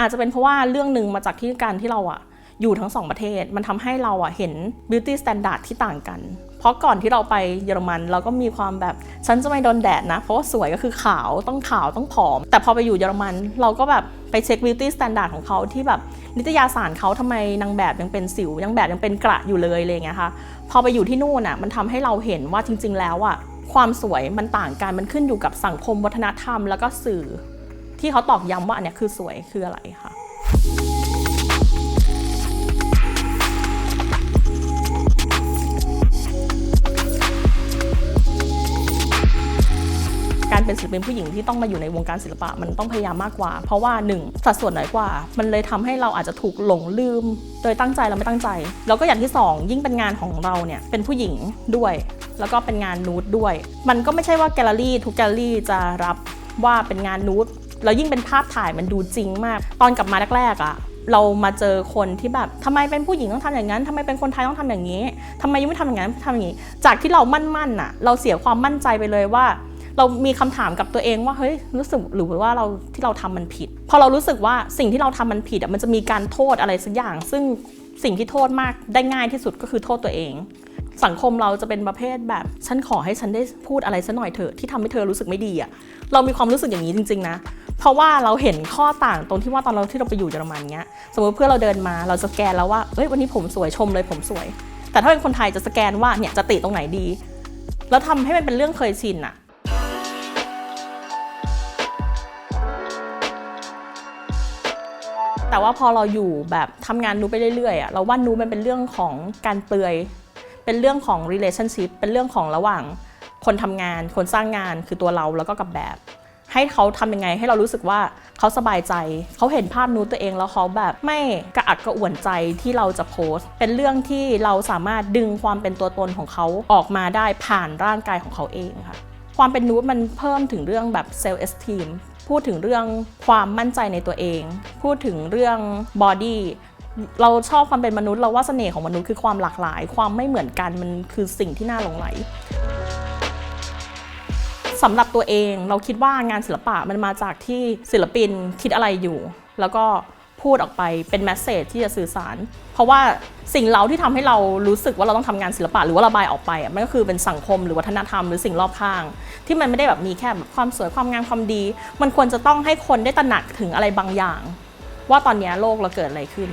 อาจจะเป็นเพราะว่าเรื่องหนึ่งมาจากที่การที่เราอะอยู่ทั้งสองประเทศ มันทำให้เราอะเห็น beauty standard ที่ต่างกัน เพราะก่อนที่เราไปเยอรมันเราก็มีความแบบฉันจะไม่โดนแดดนะ เพราะว่าสวยก็คือขาวต้องขาวต้องผอม แต่พอไปอยู่เยอรมัน เราก็แบบไปเช็ค beauty standard ของเขาที่แบบนิตยสารเขาทำไมนางแบบยังเป็นสิวยังแบบยังเป็นกระอยู่เลยอะไรเงี้ยค่ะพอไปอยู่ที่นู่นอะมันทำให้เราเห็นว่าจริง ๆ แล้วอะความสวยมันต่างกันมันขึ้นอยู่กับสังคมวัฒนธรรม แล้วก็สื่อ ที่เขาตอกย้ำว่าอันเนี้ยคือสวยคืออะไรค่ะการเป็นศิลปินผู้หญิงที่ต้องมาอยู่ในวงการศิลปะมันต้องพยายามมากกว่า เพราะว่าหนึ่งสัดส่วนน้อยกว่า มันเลยทำให้เราอาจจะถูกหลงลืม โดยตั้งใจและไม่ตั้งใจ แล้วก็อย่างที่สองยิ่งเป็นงานของเราเนี่ยเป็นผู้หญิงด้วย แล้วก็เป็นงานนูดด้วย มันก็ไม่ใช่ว่าแกลเลอรี่ทุกแกลเลอรี่จะรับว่าเป็นงานนูด แล้วยิ่งเป็นภาพถ่ายมันดูจริงมาก ตอนกลับมาแรกๆอะเรามาเจอคนที่แบบทำไมเป็นผู้หญิงต้องทำอย่างนั้นทำไมเป็นคนไทยต้องทำอย่างนี้ทำไมยังไม่ทำอย่างนั้นทำอย่างนี้ จากที่เรามั่นๆอะเราเสียความมั่นใจไปเลยว่า เรามีคำถามกับตัวเองว่าเฮ้ยรู้สึกหรือว่าเราที่เราทำมันผิดพอเรารู้สึกว่าสิ่งที่เราทำมันผิดอะมันจะมีการโทษอะไรสักอย่าง ซึ่งสิ่งที่โทษมากได้ง่ายที่สุดก็คือโทษตัวเอง สังคมเราจะเป็นประเภทแบบฉันขอให้ฉันได้พูดอะไรสักหน่อยเถอะที่ทำให้เธอรู้สึกไม่ดีอะเรามีความรู้สึกอย่างนี้จริง ๆ นะ เพราะว่าเราเห็นข้อต่างตรงที่ว่าตอนเราที่เราไปอยู่เยอรมันเงี้ยสมมติเพื่อเราเดินมาเราจะสแกนแล้วว่าเอ้ยวันนี้ผมสวยชมเลยผมสวย แต่ถ้าเป็นคนไทยจะสแกนว่าเนี่ยจะติตรงไหนดี แล้วทำให้มันเป็นเรื่องเคยชินอะแต่ว่าพอเราอยู่แบบทำงานนูไปเรื่อยๆอะเราว่านูมันเป็นเรื่องของการเปลือย เป็นเรื่องของ relationship เป็นเรื่องของระหว่างคนทำงาน คนสร้างงานคือตัวเราแล้วก็กับแบบ ให้เขาทำยังไงให้เรารู้สึกว่าเขาสบายใจ เขาเห็นภาพนู้ตัวเองแล้วเขาแบบไม่กระอักกระอ่วนใจที่เราจะโพสต์ เป็นเรื่องที่เราสามารถดึงความเป็นตัวตนของเขาออกมาได้ผ่านร่างกายของเขาเองค่ะความเป็นนูดมันเพิ่มถึงเรื่องแบบเซลล์เอสทีมพูดถึงเรื่องความมั่นใจในตัวเอง พูดถึงเรื่องบอดี้ เราชอบความเป็นมนุษย์เราว่าเสน่ห์ของมนุษย์คือความหลากหลาย ความไม่เหมือนกันมันคือสิ่งที่น่าหลงไหลสำหรับตัวเองเราคิดว่างานศิลปะมันมาจากที่ศิลปินคิดอะไรอยู่ แล้วก็พูดออกไปเป็นแมสเซจที่จะสื่อสาร เพราะว่าสิ่งเราที่ทำให้เรารู้สึกว่าเราต้องทำงานศิลปะหรือว่าระบายออกไปมันก็คือเป็นสังคมหรือวัฒนธรรมหรือสิ่งรอบข้าง ที่มันไม่ได้แบบมีแค่แบบความสวยความงามความดี มันควรจะต้องให้คนได้ตระหนักถึงอะไรบางอย่าง ว่าตอนนี้โลกเราเกิดอะไรขึ้น